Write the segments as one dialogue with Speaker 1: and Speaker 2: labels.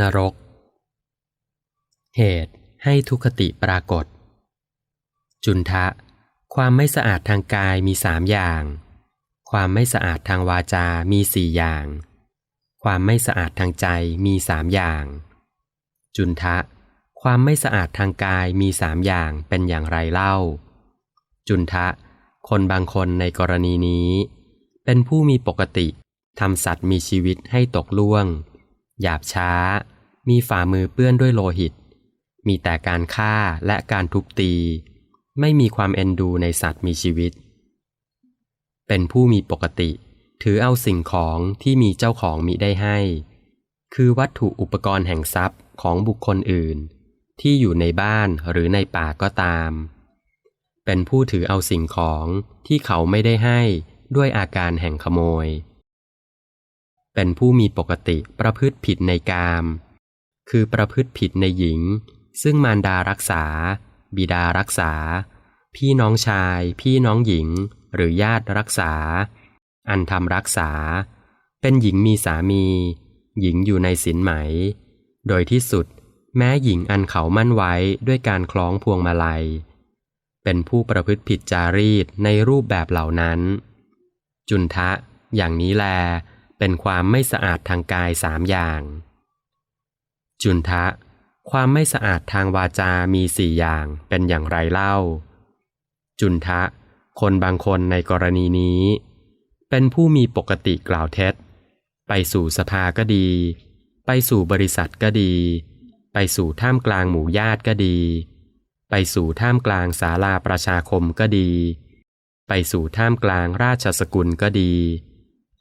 Speaker 1: นรก เหตุให้ทุกขติปรากฏ จุนทะ ความไม่สะอาดทางกายมีสามอย่าง ความไม่สะอาดทางวาจา มีสี่อย่าง ความไม่สะอาดทางใจมีสามอย่าง จุนทะ ความไม่สะอาดทางกายมีสามอย่างเป็นอย่างไรเล่า จุนทะ คนบางคนในกรณีนี้ เป็นผู้มีปกติทำสัตว์มีชีวิตให้ตกล่วง หยาบช้า มีฝ่ามือเปื้อนด้วยโลหิต มีแต่การฆ่าและการทุบตี ไม่มีความเอ็นดูในสัตว์มีชีวิต เป็นผู้มีปกติ ถือเอาสิ่งของที่มีเจ้าของมิได้ให้ คือวัตถุอุปกรณ์แห่งทรัพย์ของบุคคลอื่น ที่อยู่ในบ้านหรือในป่าก็ตาม เป็นผู้ถือเอาสิ่งของที่เขาไม่ได้ให้ด้วยอาการแห่งขโมย เป็นผู้มีปกติประพฤติผิดในกาม คือประพฤติผิดในหญิง ซึ่งมารดารักษา บิดารักษา พี่น้องชาย พี่น้องหญิง หรือญาติรักษา อันทำรักษา เป็นหญิงมีสามี หญิงอยู่ในสินไหม โดยที่สุด แม้หญิงอันเขามั่นไว้ด้วยการคล้องพวงมาลัย เป็นผู้ประพฤติผิดจารีตในรูปแบบเหล่านั้น จุนทะ อย่างนี้แล เป็นความไม่สะอาดทางกายสามอย่าง จุนทะ ความไม่สะอาดทางวาจามีสี่อย่างเป็นอย่างไรเล่า จุนทะ คนบางคนในกรณีนี้ เป็นผู้มีปกติกล่าวเท็จ ไปสู่สภาก็ดี ไปสู่บริษัทก็ดี ไปสู่ท่ามกลางหมู่ญาติก็ดี ไปสู่ท่ามกลางศาลาประชาคมก็ดี ไปสู่ท่ามกลางราชสกุลก็ดี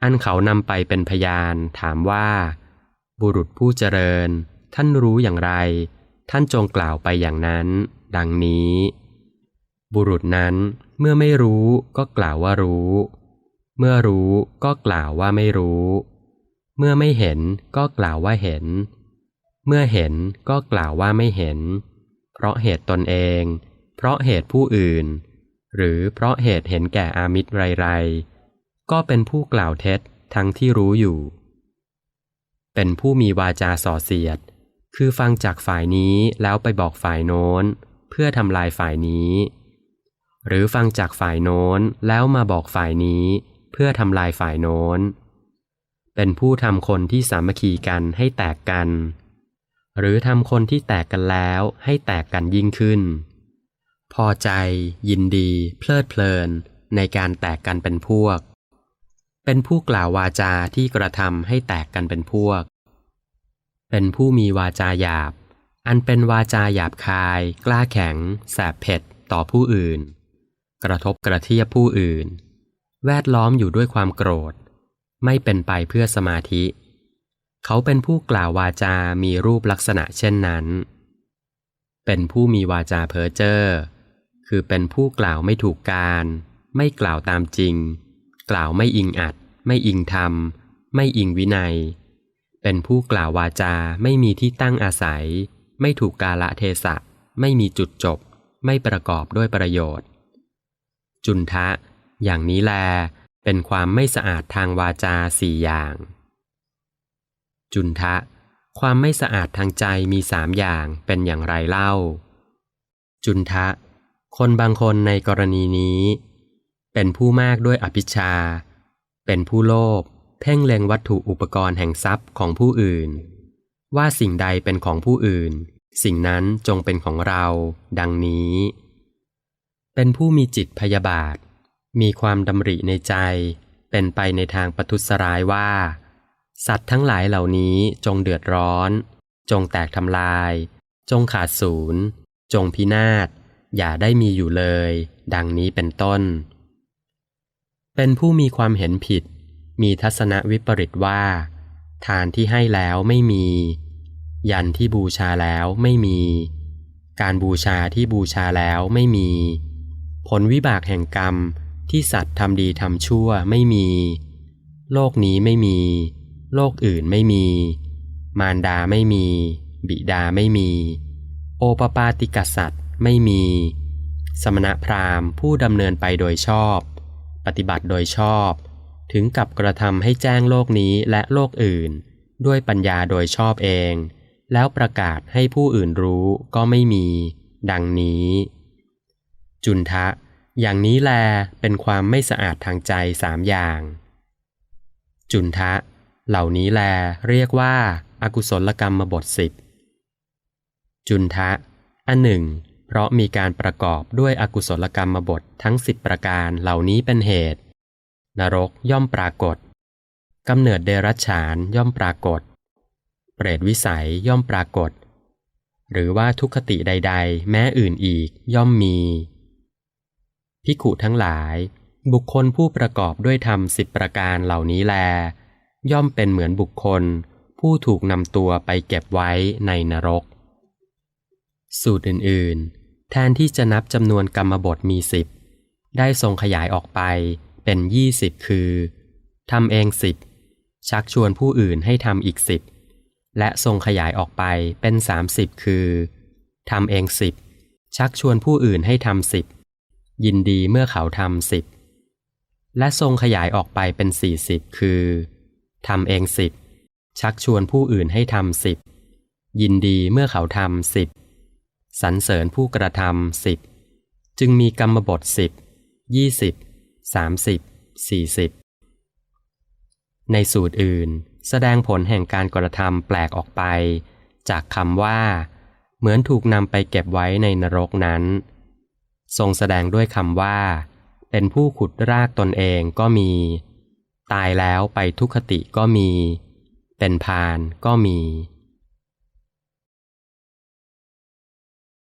Speaker 1: อันเขานำไปเป็นพยานถามว่า บุรุษผู้เจริญ ท่านรู้อย่างไร ท่านจงกล่าวไปอย่างนั้น ดังนี้ บุรุษนั้นเมื่อไม่รู้ก็กล่าวว่ารู้ เมื่อรู้ก็กล่าวว่าไม่รู้ เมื่อไม่เห็นก็กล่าวว่าเห็น เมื่อเห็นก็กล่าวว่าไม่เห็น เพราะเหตุตนเอง เพราะเหตุผู้อื่น หรือเพราะเหตุเห็นแก่อามิตรไรๆ ก็เป็นผู้กล่าวเท็จทั้งที่รู้อยู่ เป็นผู้มีวาจาส่อเสียด คือฟังจากฝ่ายนี้แล้วไปบอกฝ่ายโน้น เพื่อทำลายฝ่ายนี้ หรือฟังจากฝ่ายโน้นแล้วมาบอกฝ่ายนี้ เพื่อทำลายฝ่ายโน้น เป็นผู้ทำคนที่สามัคคีกันให้แตกกัน หรือทำคนที่แตกกันแล้วให้แตกกันยิ่งขึ้น พอใจ ยินดี เพลิดเพลิน ในการแตกกันเป็นพวก เป็นผู้กล่าววาจาที่กระทำให้แตกกันเป็นพวก เป็นผู้มีวาจาหยาบ อันเป็นวาจาหยาบคาย กล้าแข็ง แสบเผ็ด ต่อผู้อื่น กระทบกระเทียบผู้อื่น แวดล้อมอยู่ด้วยความโกรธ ไม่เป็นไปเพื่อสมาธิ เขาเป็นผู้กล่าววาจามีรูปลักษณะเช่นนั้น เป็นผู้มีวาจาเพ้อเจ้อ คือเป็นผู้กล่าวไม่ถูกการ ไม่กล่าวตามจริง กล่าวไม่อิงอัด ไม่อิงธรรม ไม่อิงวินัย เป็นผู้กล่าววาจาไม่มีที่ตั้งอาศัย ไม่ถูกกาละเทศะ ไม่มีจุดจบ ไม่ประกอบด้วยประโยชน์ จุนทะ อย่างนี้แล เป็นความไม่สะอาดทางวาจาสี่อย่าง จุนทะ ความไม่สะอาดทางใจมีสามอย่างเป็นอย่างไรเล่า จุนทะ คนบางคนในกรณีนี้ เป็นผู้มากด้วยอภิชา เป็นผู้โลภเพ่งเล็งวัตถุอุปกรณ์แห่งทรัพย์ของผู้อื่น ว่าสิ่งใดเป็นของผู้อื่น สิ่งนั้นจงเป็นของเรา ดังนี้ เป็นผู้มีจิตพยาบาท มีความดำริในใจ เป็นไปในทางประทุษร้ายว่า สัตว์ทั้งหลายเหล่านี้จงเดือดร้อน จงแตกทำลาย จงขาดศูนย์จงพินาศอย่าได้มีอยู่เลย ดังนี้เป็นต้น เป็นผู้มีความเห็นผิด มีทัศนวิปริตว่า ทานที่ให้แล้วไม่มี ยันที่บูชาแล้วไม่มี การบูชาที่บูชาแล้วไม่มี ผลวิบากแห่งกรรมที่สัตว์ทำดีทำชั่วไม่มี โลกนี้ไม่มี โลกอื่นไม่มี มารดาไม่มี บิดาไม่มี โอปปาติกษัตริย์ไม่มี สมณพราหมณ์ผู้ดำเนินไปโดยชอบ ปฏิบัติโดยชอบ ถึงกับกระทำให้แจ้งโลกนี้และโลกอื่น ด้วยปัญญาโดยชอบเอง แล้วประกาศให้ผู้อื่นรู้ก็ไม่มี ดังนี้ จุนทะ อย่างนี้แลเป็นความไม่สะอาดทางใจสามอย่าง จุนทะ เหล่านี้แลเรียกว่าอากุศลกรรมบทสิบจุนทะ อันหนึ่ง เพราะมีการประกอบด้วยอกุศลกรรมบททั้งสิบประการเหล่านี้เป็นเหตุ นรกย่อมปรากฏกำเนิดเดรัจฉานย่อมปรากฏ เปรตวิสัยย่อมปรากฏ หรือว่าทุกขติใด ๆ แม้อื่นอีกย่อมมี พิขุทั้งหลาย บุคคลผู้ประกอบด้วยธรรมสิบประการเหล่านี้แล ย่อมเป็นเหมือนบุคคล ผู้ถูกนำตัวไปเก็บไว้ในนรก สูตรอื่นๆ แทนที่จะนับจำนวนกรรมบทมีสิบได้ทรงขยายออกไปเป็นยี่สิบคือทำเองสิบชักชวนผู้อื่นให้ทำอีกสิบและทรงขยายออกไปเป็นสามสิบคือทำเองสิบชักชวนผู้อื่นให้ทำสิบยินดีเมื่อเขาทำสิบและทรงขยายออกไปเป็นสี่สิบคือทำเองสิบชักชวนผู้อื่นให้ทำสิบยินดีเมื่อเขาทำสิบ สรรเสริญผู้กระทำสิบจึงมีกรรมบทสิบยี่สิบสามสิบสี่สิบในสูตรอื่น แสดงผลแห่งการกระทำแปลกออกไป จากคำว่า เหมือนถูกนำไปเก็บไว้ในนรกนั้น ทรงแสดงด้วยคำว่า เป็นผู้ขุดรากตนเองก็มี ตายแล้วไปทุกขติก็มี เป็นพานก็มี